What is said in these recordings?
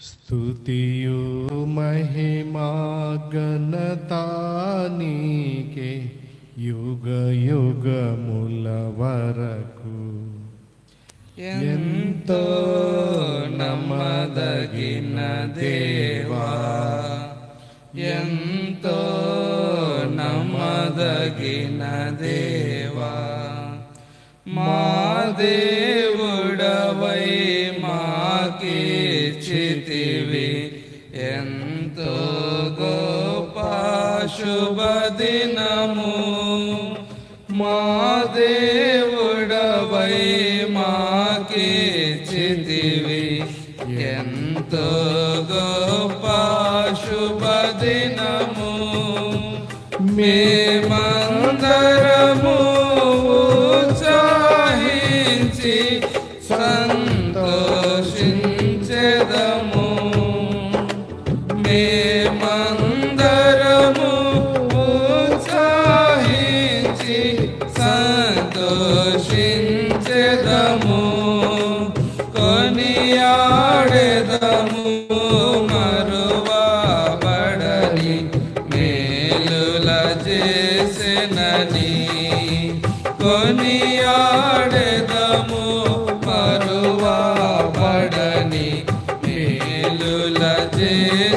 స్తుతియు మహిమా ఘనతానీకే యుగ యుగముల వరకు ఎంతో నమ్మదగిన దేవా ఎంతో నమ్మదగిన దేవా మా దేవుడవై మాకీర్చితివి ఎంతో గొప్ప శుభదినము మా దేవుడవై మాకీర్చితివి ఎంతో గొప్ప శుభదినము మేమందరము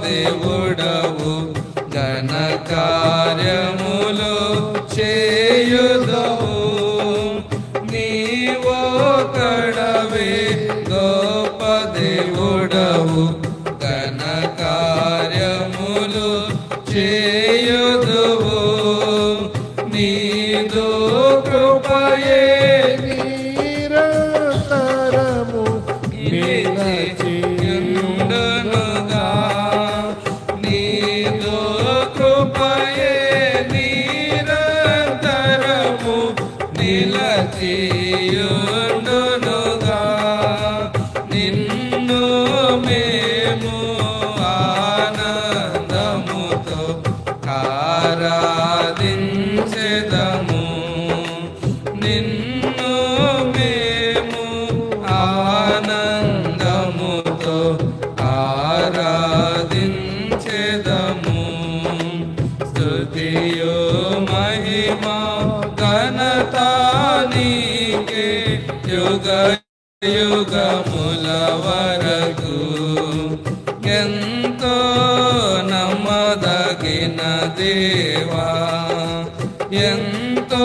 దేవుడవు గణ ఆరాధించెదము. స్తుతియు మహిమా ఘనతానికే యుగ యుగముల వరకు ఎంతో నమ్మదగిన దేవా ఎంతో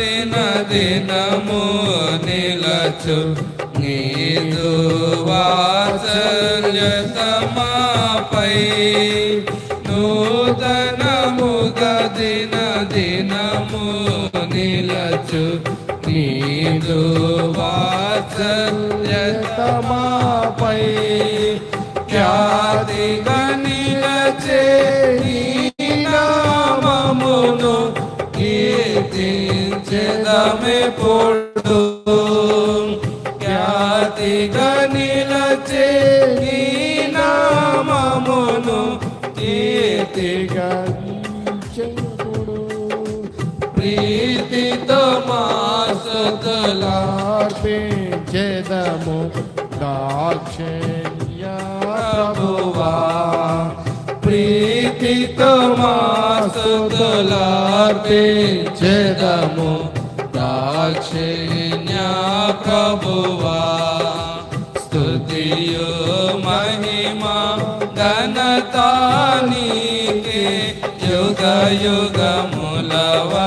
దిన దినము నిలచు. నీదు వాత్సల్యతమాపై నూతనముగ దిన దినము నిలచు. నీదు వాత్సల్యతమాపై కీర్తించెదమే పొడు. ఖ్యాతిగా నిలచే నీ నామమును కీర్తిగా చెప్పుడు. ప్రీతితో మాసతులా అర్పించెదము దాక్షిణ్య ప్రభువా. ప్రీతితో మాసుతులార్పించెదము దాక్షిణ్య ప్రభువా స్తుతియు మహిమా ఘనతానికే యుగ యుగములవా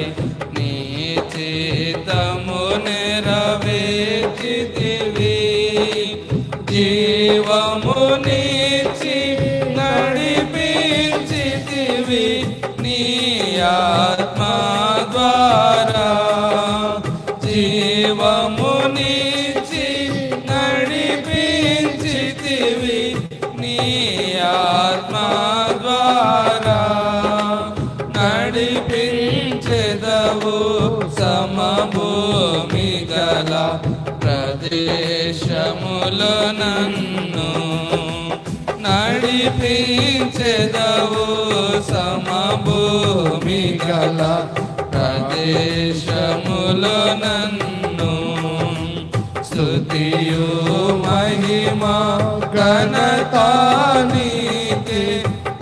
Thank you. నడిపించెదవు సమభూమి గల ప్రదేశములో నన్ను నడిపించెదవు సమభూమి గల ప్రదేశములో నన్ను స్తుతియు మహిమా ఘనతానికి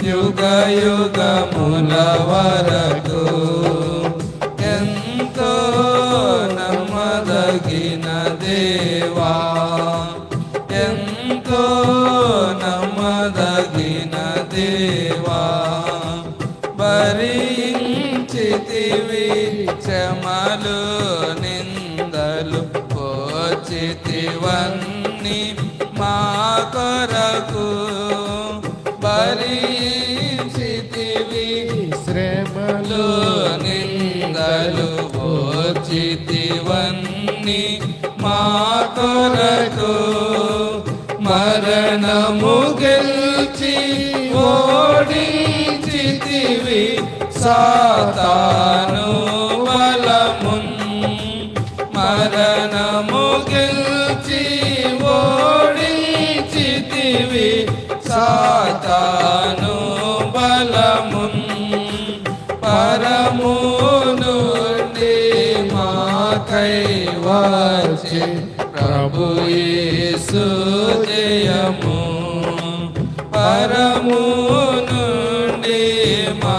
యుగ యుగముల వరకు. క్షమలు నిందలు పోచితివన్నీ మా కొరకు. భరించితివి శ్రమలు నిందలు పోచితివన్నీ మా కొరకు. మరణము సాతాను బలమున్ మరణము గెలిచి ఓడించితివి. సాతాను బలమున్ పరము నుండి మాకై వచ్చి ప్రభు యేసు జయము. పరము నుండి మా